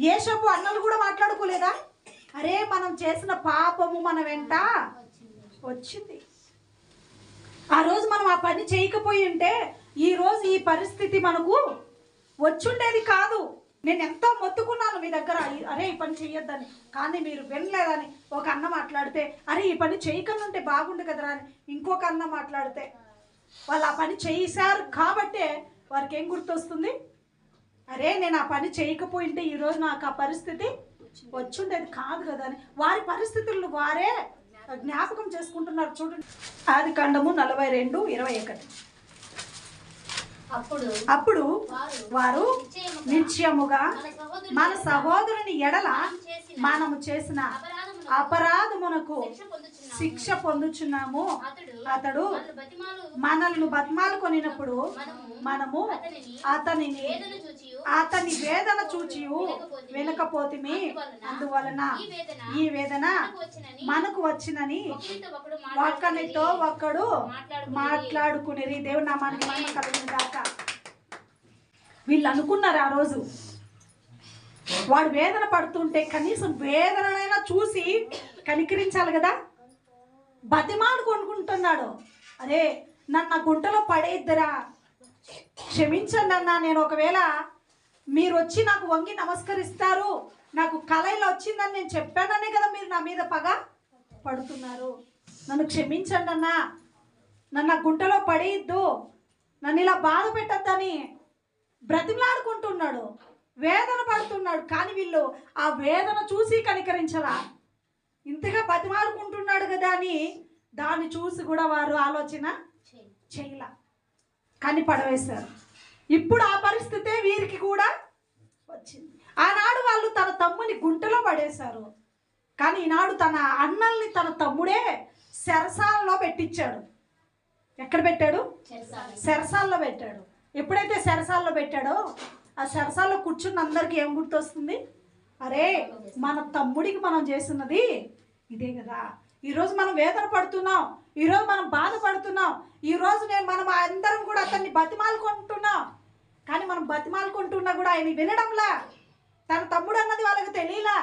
ఏషపు అన్నలు కూడా మాట్లాడుకోలేదా? అరే మనం చేసిన పాపము మన వెంట వచ్చింది. ఆ రోజు మనం ఆ పని చేయకపోయి ఉంటే ఈ రోజు ఈ పరిస్థితి మనకు వచ్చుండేది కాదు. నేను ఎంతో మొత్తుకున్నాను మీ దగ్గర. అరే ఈ పని చెయ్యొద్దని. కానీ మీరు వినలేదని ఒక అన్న మాట్లాడితే అరే ఈ పని చేయకుండా బాగుండు కదరా అని ఇంకొక అన్న మాట్లాడితే వాళ్ళు ఆ పని చేశారు కాబట్టే వారికి ఏం గుర్తొస్తుంది? అరే నేను ఆ పని చేయకపోయింటే ఈరోజు నాకు ఆ పరిస్థితి వచ్చుండేది కాదు కదా అని. వారి పరిస్థితులను వారే జ్ఞాపకం చేసుకుంటున్నారు చూడండి. ఆది కాండము నలభై రెండు ఇరవై ఒకటి. అప్పుడు అప్పుడు వారు నిశ్చయముగా మన సహోదరుని ఎడల మనము చేసిన అపరాధమునకు శిక్ష పొందుచున్నాము. అతడు మనల్ని బతిమాలు కొనినప్పుడు మనము అతనిని అతని వేదన చూచి వినకపోతిమి అందువలన ఈ వేదన మనకు వచ్చినని మనకు ఒకరితో ఒక్కడు మాట్లాడుకునేది. దేవుడు నామానికి మహిమ కలిగిన గాక వీళ్ళు అనుకున్నారు ఆ రోజు వాడు వేదన పడుతుంటే కనీసం వేదనైనా చూసి కనికరించాలి కదా. బతిమాడు కొనుక్కుంటున్నాడు. అరే నన్ను గుంటలో పడేద్దరా. క్షమించండి అన్న నేను ఒకవేళ మీరు వచ్చి నాకు వంగి నమస్కరిస్తారు నాకు కళలో వచ్చిందని నేను చెప్పాననే కదా మీరు నా మీద పగ పడుతున్నారు. నన్ను క్షమించండి అన్న. నన్ను గుంటలో పడేయద్దు. నన్ను ఇలా బాధ పెట్టద్దని బ్రతిమలాడుకుంటున్నాడు. వేదన పడుతున్నాడు. కానీ వీళ్ళు ఆ వేదన చూసి కనికరించలా ఇంతగా బతిమాడుకుంటున్నాడు కదా అని దాన్ని చూసి కూడా వారు ఆలోచన చేయలా. కానీ పడవేశారు. ఇప్పుడు ఆ పరిస్థితే వీరికి కూడా వచ్చింది. ఆనాడు వాళ్ళు తన తమ్ముని గుంటలో పడేశారు. కానీ ఈనాడు తన అన్నల్ని తన తమ్ముడే సెరసాలలో పెట్టించాడు. ఎక్కడ పెట్టాడు? సెరసాల్లో పెట్టాడు. ఎప్పుడైతే సెరసాల్లో పెట్టాడో ఆ సెరసాల్లో కూర్చున్న అందరికి ఏం గుర్తొస్తుంది? అరే మన తమ్ముడికి మనం చేస్తున్నది ఇదే కదా. ఈరోజు మనం వేదన పడుతున్నాం. ఈరోజు మనం బాధపడుతున్నాం ఈరోజు నేను మనం అందరం కూడా అతన్ని బతిమాలుకుంటున్నాం. కానీ మనం బతిమాలుకుంటున్నా కూడా ఆయన వినడంలా? తన తమ్ముడు అన్నది వాళ్ళకి తెలియలా?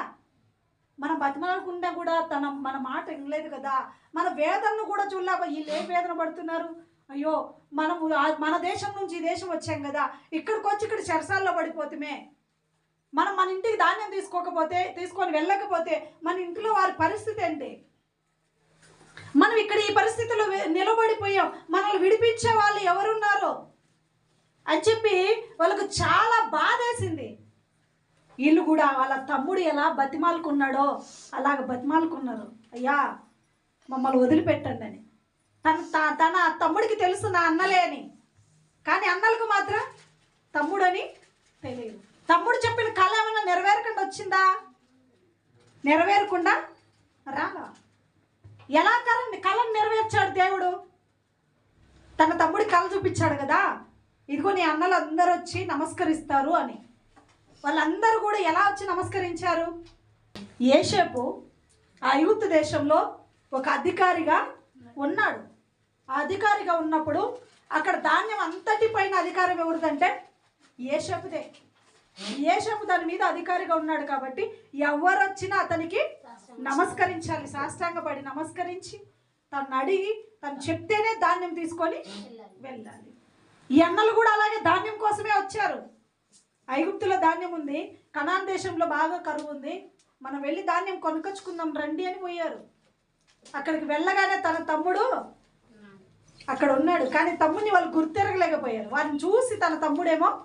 మనం బతిమాలకుండా కూడా తన మన మాట వినలేదు కదా. మన వేదనను కూడా చూడలేక వీళ్ళు ఏ వేదన పడుతున్నారు. అయ్యో మనము మన దేశం నుంచి ఈ దేశం వచ్చాం కదా ఇక్కడికి వచ్చి ఇక్కడ చెరసాల్లో పడిపోతుమే. మనం మన ఇంటికి ధాన్యం తీసుకోకపోతే తీసుకొని వెళ్ళకపోతే మన ఇంట్లో వారి పరిస్థితి ఏంటి? మనం ఇక్కడ ఈ పరిస్థితిలో నిలబడిపోయాం. మనల్ని విడిపించే వాళ్ళు ఎవరున్నారు? అని చెప్పి వాళ్ళకు చాలా బాధేసింది వీళ్ళు కూడా వాళ్ళ తమ్ముడు ఎలా బతిమాలుకున్నాడో అలాగ బతిమాలుకున్నారు. అయ్యా మమ్మల్ని వదిలిపెట్టండి అని. తన త- తన తమ్ముడికి తెలుసు నా అన్నలే అని. కానీ అన్నలకు మాత్రం తమ్ముడని తెలియదు. తమ్ముడు చెప్పిన కళ ఏమైనా నెరవేరకుండా వచ్చిందా? నెరవేరకుండా రాలా? ఎలా కళని కళను నెరవేర్చాడు దేవుడు. తన తమ్ముడి కళ చూపించాడు కదా. ఇదిగో నీ అన్నలు అందరూ వచ్చి నమస్కరిస్తారు అని. వాళ్ళందరూ కూడా ఎలా వచ్చి నమస్కరించారు? ఏషేపు ఆ యూత్ దేశంలో ఒక అధికారిగా ఉన్నాడు. ఆ అధికారిగా ఉన్నప్పుడు అక్కడ ధాన్యం అంతటి పైన అధికారం ఎవరిదంటే ఏషపుదే. ఏషపు దాని మీద అధికారిగా ఉన్నాడు కాబట్టి ఎవరు వచ్చినా అతనికి నమస్కరించాలి. సాష్టాంగపడి నమస్కరించి తను అడిగి తను చెప్తేనే ధాన్యం తీసుకొని వెళ్ళాలి. ఈ అన్నలు కూడా అలాగే ధాన్యం కోసమే వచ్చారు. ఐగుప్తులో ధాన్యం ఉంది కనాన్ దేశంలో బాగా కరువు ఉంది. మనం వెళ్ళి ధాన్యం కొనుకొచ్చుకుందాం రండి అని పోయారు. అక్కడికి వెళ్ళగానే తన తమ్ముడు అక్కడ ఉన్నాడు. కానీ తమ్ముడిని వాళ్ళు గుర్తిరగలేకపోయారు. వారిని చూసి తన తమ్ముడేమో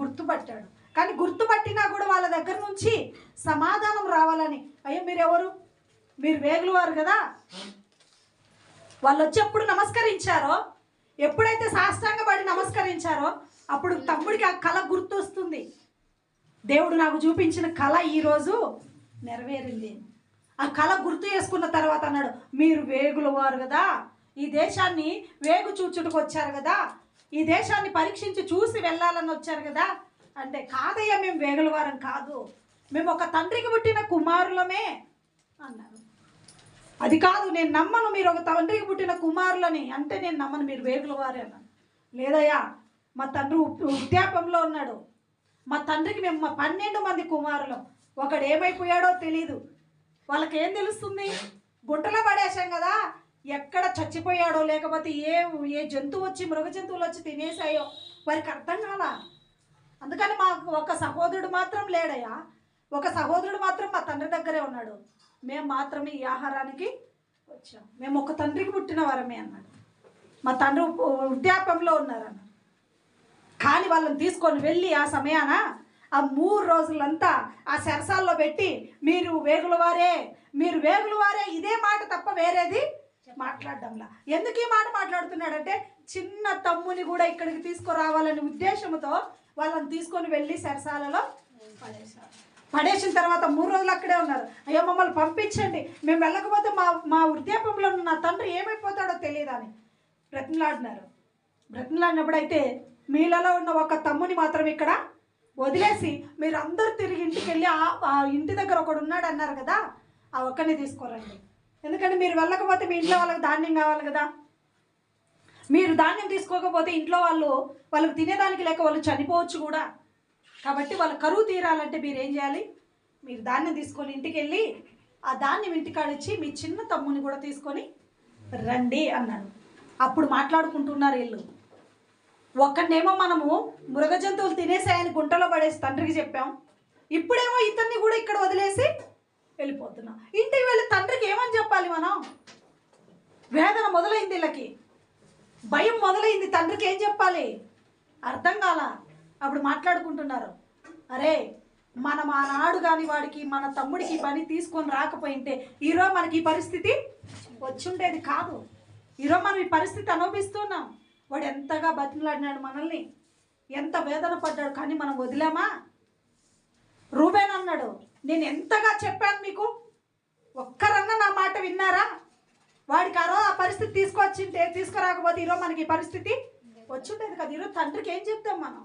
గుర్తుపట్టాడు. కానీ గుర్తుపట్టినా కూడా వాళ్ళ దగ్గర నుంచి సమాధానం రావాలని అయ్యో మీరెవరు? మీరు వేగులు వారు కదా? వాళ్ళు వచ్చి ఎప్పుడు నమస్కరించారో ఎప్పుడైతే సాష్టాంగపడి నమస్కరించారో అప్పుడు తమ్ముడికి ఆ కళ గుర్తొస్తుంది. దేవుడు నాకు చూపించిన కళ ఈరోజు నెరవేరింది. ఆ కళ గుర్తు చేసుకున్న తర్వాత అన్నాడు మీరు వేగుల వారు కదా. ఈ దేశాన్ని వేగు చూచుటకు వచ్చారు కదా. ఈ దేశాన్ని పరీక్షించి చూసి వెళ్ళాలని వచ్చారు కదా. అంటే కాదయ్యా మేము వేగుల వారం కాదు. మేము ఒక తండ్రికి పుట్టిన కుమారులమే. అన్నారు. అది కాదు నేను నమ్మను మీరు ఒక తండ్రికి పుట్టిన కుమారులని. అంటే నేను నమ్మను మీరు వేగుల వారే అన్నాను లేదయ్యా మా తండ్రి వృద్ధాపంలో ఉన్నాడు. మా తండ్రికి మేము మా పన్నెండు మంది కుమారులు. ఒకడు ఏమైపోయాడో తెలీదు. వాళ్ళకి ఏం తెలుస్తుంది? గుంటలో పడేసాం కదా ఎక్కడ చచ్చిపోయాడో లేకపోతే ఏ ఏ జంతువు వచ్చి మృగ జంతువులు వచ్చి తినేసాయో వారికి అర్థం కాలా? అందుకని మాకు ఒక సహోదరుడు మాత్రం లేడయ్యా. ఒక సహోదరుడు మాత్రం మా తండ్రి దగ్గరే ఉన్నాడు. మేము మాత్రమే ఈ ఆహారానికి వచ్చాం. మేము ఒక తండ్రికి పుట్టిన వారమే అన్నాడు. మా తండ్రి వృద్ధాప్యంలో ఉన్నారన్న కానీ వాళ్ళని తీసుకొని వెళ్ళి ఆ సమయాన ఆ మూడు రోజులంతా ఆ సెరసాల్లో పెట్టి మీరు వేగుల వారే మీరు వేగుల వారే ఇదే మాట తప్ప వేరేది మాట్లాడడంలా. ఎందుకు ఈ మాట మాట్లాడుతున్నాడంటే చిన్న తమ్ముని కూడా ఇక్కడికి తీసుకురావాలనే ఉద్దేశంతో వాళ్ళని తీసుకొని వెళ్ళి సెరసాలలో పడేశారు. పడేసిన తర్వాత మూడు రోజులు అక్కడే ఉన్నారు. అయ్యో మమ్మల్ని పంపించండి. మేము వెళ్ళకపోతే మా మా వృద్ధాపంలో ఉన్న నా తండ్రి ఏమైపోతాడో తెలియదని బ్రతిమలాడినారు. బ్రతిమలాడినప్పుడైతే మీలలో ఉన్న ఒక తమ్ముని మాత్రం ఇక్కడ వదిలేసి మీరు అందరూ తిరిగి ఇంటికి వెళ్ళి ఆ- ఇంటి దగ్గర ఒకడు ఉన్నాడు అన్నారు కదా ఆ ఒక్కడిని తీసుకోరండి. ఎందుకంటే మీరు వెళ్ళకపోతే మీ ఇంట్లో వాళ్ళకి ధాన్యం కావాలి కదా. మీరు ధాన్యం తీసుకోకపోతే ఇంట్లో వాళ్ళు వాళ్ళకి తినేదానికి లేక వాళ్ళు చనిపోవచ్చు కూడా. కాబట్టి వాళ్ళ కరువు తీరాలంటే మీరు ఏం చేయాలి? మీరు ధాన్యం తీసుకొని ఇంటికి వెళ్ళి ఆ ధాన్యం ఇంటికాడిచ్చి మీ చిన్న తమ్ముని కూడా తీసుకొని రండి అన్నాడు అప్పుడు మాట్లాడుకుంటున్నారు వీళ్ళు. ఒక్కడేమో మనము మృగ జంతువులు తినేసాయని గుంటలో పడేసి తండ్రికి చెప్పాం. ఇప్పుడేమో ఇతన్ని కూడా ఇక్కడ వదిలేసి వెళ్ళిపోతున్నాం. ఇంటికి వెళ్ళి తండ్రికి ఏమని చెప్పాలి మనం? వేదన మొదలైంది వీళ్ళకి. భయం మొదలైంది. తండ్రికి ఏం చెప్పాలి? అర్థం కాల. అప్పుడు మాట్లాడుకుంటున్నారు. అరే మనం ఆనాడు కానీ వాడికి మన తమ్ముడికి పని తీసుకొని రాకపోయింటే ఈరోజు మనకి ఈ పరిస్థితి వచ్చుండేది కాదు. ఈరోజు మనం ఈ పరిస్థితి అనుభవిస్తున్నాం వాడు ఎంతగా బతిమలాడినాడు మనల్ని? ఎంత వేదన పడ్డాడు? కానీ మనం వదిలామా? రూబేన్ అన్నాడు నేను ఎంతగా చెప్పాను మీకు? ఒక్కరన్నా నా మాట విన్నారా? వాడికి ఆ రోజు ఆ పరిస్థితి తీసుకొచ్చింటే తీసుకురాకపోతే ఈరోజు మనకి ఈ పరిస్థితి వచ్చిండేది కదా. ఈరోజు తండ్రికి ఏం చెప్తాం మనం?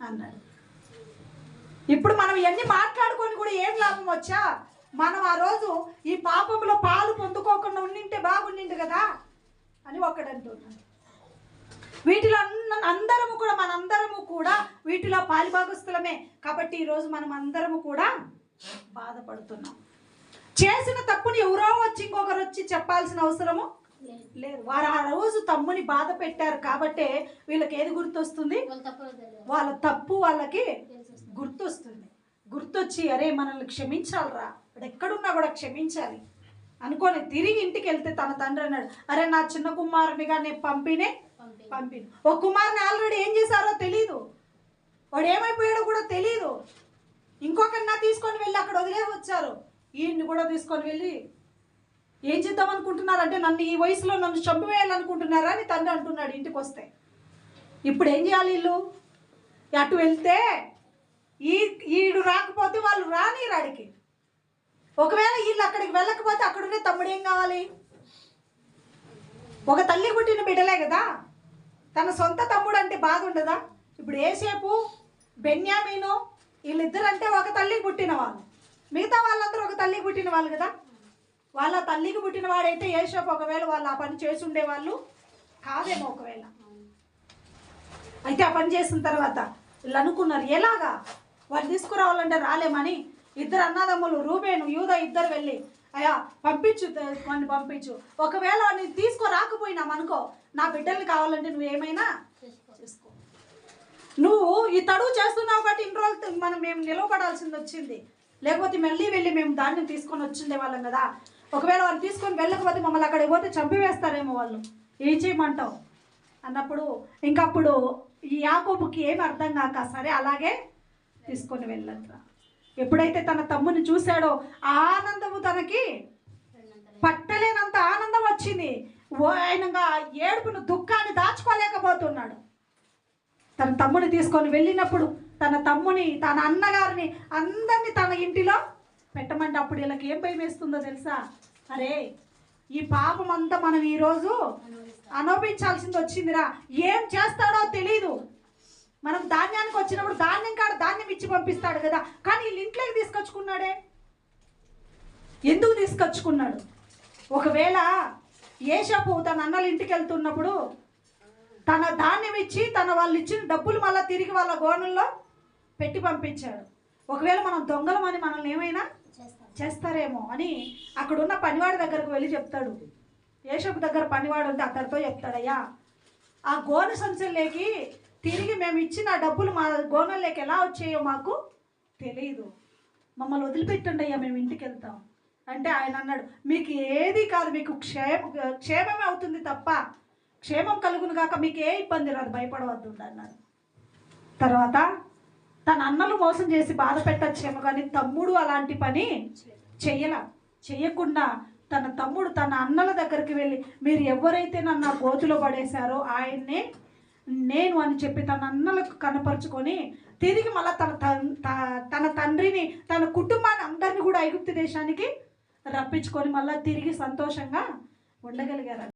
అన్నాడు. ఇప్పుడు మనం ఇవన్నీ మాట్లాడుకొని కూడా ఏం లాభం వచ్చా? మనం ఆ రోజు ఈ పాపంలో పాలు పొందుకోకుండా ఉండింటే బాగుండింది కదా అని ఒకడు అంటున్నాడు. వీటిలో అందరము కూడా మనందరము కూడా వీటిలో పాలిభాగస్తులమే కాబట్టి ఈరోజు మనం అందరము కూడా బాధపడుతున్నాం. చేసిన తప్పుని ఎవరో వచ్చి ఇంకొకరు వచ్చి చెప్పాల్సిన అవసరము లేదు. వారు ఆ రోజు తమ్ముని బాధ పెట్టారు కాబట్టే వీళ్ళకి ఏది గుర్తొస్తుంది? వాళ్ళు తప్పు వాళ్ళకి గుర్తొస్తుంది. గుర్తొచ్చి అరే మనల్ని క్షమించాలిరా. ఎక్కడున్నా కూడా క్షమించాలి. అనుకొని తిరిగి ఇంటికి వెళ్తే తన తండ్రి అన్నాడు అరే నా చిన్న కుమారునిగా నేను పంపినే పంపి పంపిన. ఒక కుమార్ని ఆల్రెడీ ఏం చేశారో తెలీదు. వాడు ఏమైపోయాడో కూడా తెలీదు. ఇంకొకరినా తీసుకొని వెళ్ళి అక్కడ వదిలే వచ్చారు. ఈయన్ని కూడా తీసుకొని వెళ్ళి ఏం చేద్దాం అనుకుంటున్నారంటే నన్ను ఈ వయసులో నన్ను చంపివేయాలనుకుంటున్నారా అని తండ్రి అంటున్నాడు ఇంటికి వస్తే ఇప్పుడు ఏం చేయాలి వీళ్ళు? అటు వెళ్తే ఈ ఈడు రాకపోతే వాళ్ళు రాని రాడికి ఒకవేళ వీళ్ళు అక్కడికి వెళ్ళకపోతే అక్కడుండే తమ్ముడు ఏం కావాలి? ఒక తల్లి పుట్టిన బిడ్డలే కదా? తన సొంత తమ్ముడు అంటే బాధ ఉండదా ఇప్పుడు ఏసేపు బెన్యామీను వీళ్ళిద్దరు అంటే ఒక తల్లికి పుట్టిన వాళ్ళు. మిగతా వాళ్ళందరూ ఒక తల్లికి పుట్టిన వాళ్ళు కదా? వాళ్ళ తల్లికి పుట్టిన వాడైతే ఏసేపు ఒకవేళ వాళ్ళు ఆ పని చేసి ఉండేవాళ్ళు కాదేమో ఒకవేళ. అయితే ఆ పని చేసిన తర్వాత వీళ్ళు అనుకున్నారు ఎలాగా? వాళ్ళు తీసుకురావాలంటే రాలేమని. ఇద్దరు అన్నదమ్ములు రూబేను యూద ఇద్దరు వెళ్ళి అయ్యా పంపించు వాడిని పంపించు. ఒకవేళ వాడిని తీసుకురాకపోయినాం అనుకో నా బిడ్డల్ని కావాలంటే నువ్వు ఏమైనా చేసుకో. నువ్వు ఈ తడువు చేస్తున్నావు కాబట్టి ఇన్ని రోజులు మనం మేము నిలవబడాల్సింది వచ్చింది. లేకపోతే మళ్ళీ వెళ్ళి మేము దాన్ని తీసుకొని వచ్చిండే వాళ్ళం కదా. ఒకవేళ వాళ్ళు తీసుకొని వెళ్ళకపోతే మమ్మల్ని అక్కడికి పోతే చంపివేస్తారేమో వాళ్ళు. ఏం చేయమంటావు? అన్నప్పుడు ఇంకప్పుడు ఈ యాకోబుకి ఏమి అర్థం కాక సరే అలాగే తీసుకొని వెళ్ళట్రా ఎప్పుడైతే తన తమ్ముని చూశాడో ఆ ఆనందము తనకి పట్టలేనంత ఆనందం వచ్చింది. ఓ ఆయనగా ఏడుపును దుఃఖాన్ని దాచుకోలేకపోతున్నాడు. తన తమ్ముని తీసుకొని వెళ్ళినప్పుడు తన తమ్ముని తన అన్నగారిని అందరినీ తన ఇంటిలో పెట్టమంటే అప్పుడు వీళ్ళకి ఏం భయం వేస్తుందో తెలుసా? అరే ఈ పాపం అంతా మనం ఈరోజు అనుభవించాల్సింది వచ్చిందిరా. ఏం చేస్తాడో తెలీదు. మనం ధాన్యానికి వచ్చినప్పుడు ధాన్యం కాడ ధాన్యం ఇచ్చి పంపిస్తాడు కదా. కానీ వీళ్ళు ఇంట్లోకి తీసుకొచ్చుకున్నాడే? ఎందుకు తీసుకొచ్చుకున్నాడు? ఒకవేళ ఏషపు తన అన్నల ఇంటికి వెళ్తున్నప్పుడు తన ధాన్యం ఇచ్చి తన వాళ్ళు ఇచ్చిన డబ్బులు మళ్ళీ తిరిగి వాళ్ళ గోనంలో పెట్టి పంపించాడు. ఒకవేళ మనం దొంగలమని మనల్ని ఏమైనా చేస్తారేమో. అని అక్కడున్న పనివాడి దగ్గరకు వెళ్ళి చెప్తాడు. యేషపు దగ్గర పనివాడు ఉంటే అతడితో చెప్తాడయ్యా ఆ గోనె సంచుల్లోకి తిరిగి మేము ఇచ్చిన డబ్బులు మా గోనెల్లోకి ఎలా వచ్చాయో మాకు తెలియదు మమ్మల్ని వదిలిపెట్టండి అయ్యా మేము ఇంటికి వెళ్తాం. అంటే ఆయన అన్నాడు మీకు ఏది కాదు మీకు క్షేమ క్షేమమే అవుతుంది తప్ప క్షేమం కలుగును కాక మీకు ఏ ఇబ్బంది రాదు భయపడవద్దు అన్నాడు. తర్వాత తన అన్నలు మోసం చేసి బాధ పెట్టచ్చేమో కానీ తమ్ముడు అలాంటి పని చెయ్యల చెయ్యకుండా తన తమ్ముడు తన అన్నల దగ్గరికి వెళ్ళి మీరు ఎవరైతే నన్ను ఆ గోతులో పడేశారో ఆయన్నే నేను అని చెప్పి తన అన్నలకు కనపరుచుకొని తిరిగి మళ్ళీ తన త- తన తండ్రిని తన కుటుంబాన్ని అందరినీ కూడా ఐగుప్తు దేశానికి రప్పించుకొని మళ్ళీ తిరిగి సంతోషంగా ఉండగలిగారు.